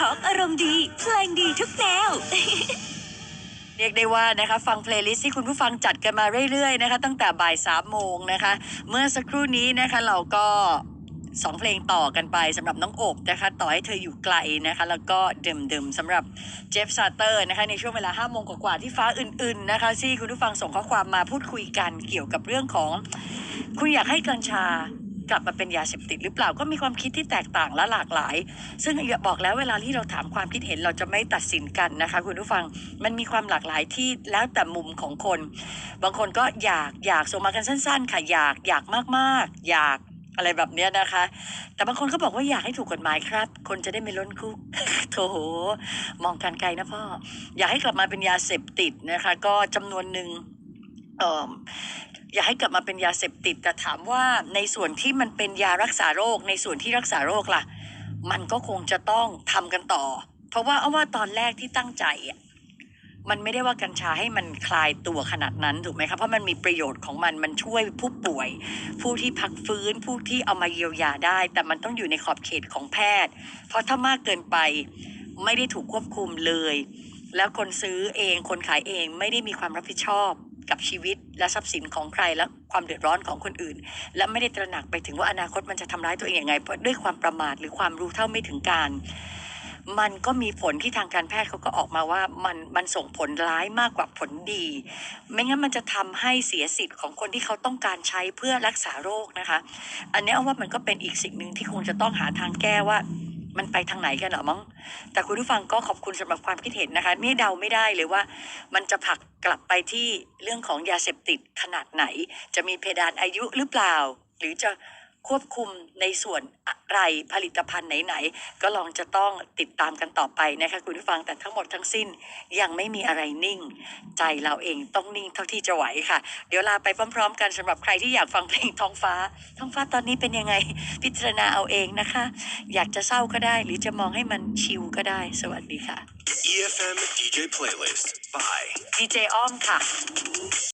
ทอกอารมณ์ดี เพลงดีทุกแนว เรียกได้ว่านะคะฟังเพลย์ลิสต์ที่คุณผู้ฟังจัดกันมาเรื่อยๆนะคะตั้งแต่บ่ายสามโมงนะคะ เมื่อสักครู่นี้นะคะเราก็สองเพลงต่อกันไปสำหรับน้องอบนะคะต่อให้เธออยู่ไกลนะคะ แล้วก็ดื่มๆสำหรับเจฟซาเตอร์นะคะในช่วงเวลา5้าโมงกว่าๆที่ฟ้าอื่น ๆนะคะที่คุณผู้ฟังส่งข้อความมาพูดคุยกันเกี่ยวกับเรื่องของ คุณอยากให้กัญชา กลับมาเป็นยาเสพติดหรือเปล่าก็มีความคิดที่แตกต่างและหลากหลาย ซึ่งอย่าบอกแล้วเวลาที่เราถามความคิดเห็นเราจะไม่ตัดสินกันนะคะคุณผู้ฟังมันมีความหลากหลายที่แล้วแต่มุมของคน บางคนก็อยากอยากส่งมากันสั้น ๆ ค่ะอยากอยากมากๆ อยากอะไรแบบเนี้ยนะคะ แต่บางคนก็บอกว่าอยากให้ถูกกฎหมายครับ คนจะได้ไม่ล้นคุกโถมองการไกลนะพ่อ อยากให้กลับมาเป็นยาเสพติดนะคะ ก็จำนวนหนึ่ง อย่าให้กลับมาเป็นยาเสพติด แต่ถามว่าในส่วนที่มันเป็นยารักษาโรค ในส่วนที่รักษาโรคล่ะ มันก็คงจะต้องทำกันต่อ เพราะว่าเอาว่าตอนแรกที่ตั้งใจอะมันไม่ได้ว่ากัญชาให้มันคลายตัวขนาดนั้นถูกไหมครับเพราะมันมีประโยชน์ของมันมันช่วยผู้ป่วย ผู้ที่พักฟื้นผู้ที่เอามาเยียวยาได้ แต่มันต้องอยู่ในขอบเขตของแพทย์ เพราะถ้ามากเกินไปไม่ได้ถูกควบคุมเลย แล้วคนซื้อเองคนขายเองไม่ได้มีความรับผิดชอบ กับชีวิตและทรัพย์สินของใครและความเดือดร้อนของคนอื่น และไม่ได้ตระหนักไปถึงว่าอนาคตมันจะทำร้ายตัวเองอยังไงเพราะด้วยความประมาทหรือความรู้เท่าไม่ถึงการ มันก็มีผลที่ทางการแพทย์เขาก็ออกมาว่ามันมันส่งผลร้ายมากกว่าผลดี ไม่งั้นมันจะทำให้เสียสิทธิ์ของคนที่เขาต้องการใช้เพื่อรักษาโรคนะคะ อันนี้เอาว่ามันก็เป็นอีกสิ่งหนึ่งที่คงจะต้องหาทางแก้ว่า มันไปทางไหนกันเหรอมั้ง แต่คุณผู้ฟังก็ขอบคุณสำหรับความคิดเห็นนะคะ นี่เดาไม่ได้เลยว่า มันจะผลักกลับไปที่เรื่องของยาเสพติดขนาดไหน จะมีเพดานอายุหรือเปล่า หรือจะ ควบคุมในส่วนอะไรผลิตภัณฑ์ไหนๆ ก็ลองจะต้องติดตามกันต่อไปนะคะคุณผู้ฟังแต่ทั้งหมดทั้งสิ้นยังไม่มีอะไรนิ่ง ใจเราเองต้องนิ่งเท่าที่จะไหวค่ะ เดี๋ยวลาไปพร้อม ๆ กันสำหรับใครที่อยากฟังเพลงท้องฟ้า ท้องฟ้าตอนนี้เป็นยังไง พิจารณาเอาเองนะคะ อยากจะเศร้าก็ได้ หรือจะมองให้มันชิลก็ได้ สวัสดีค่ะ EFM DJ playlist by ดีเจอ้อมค่ะ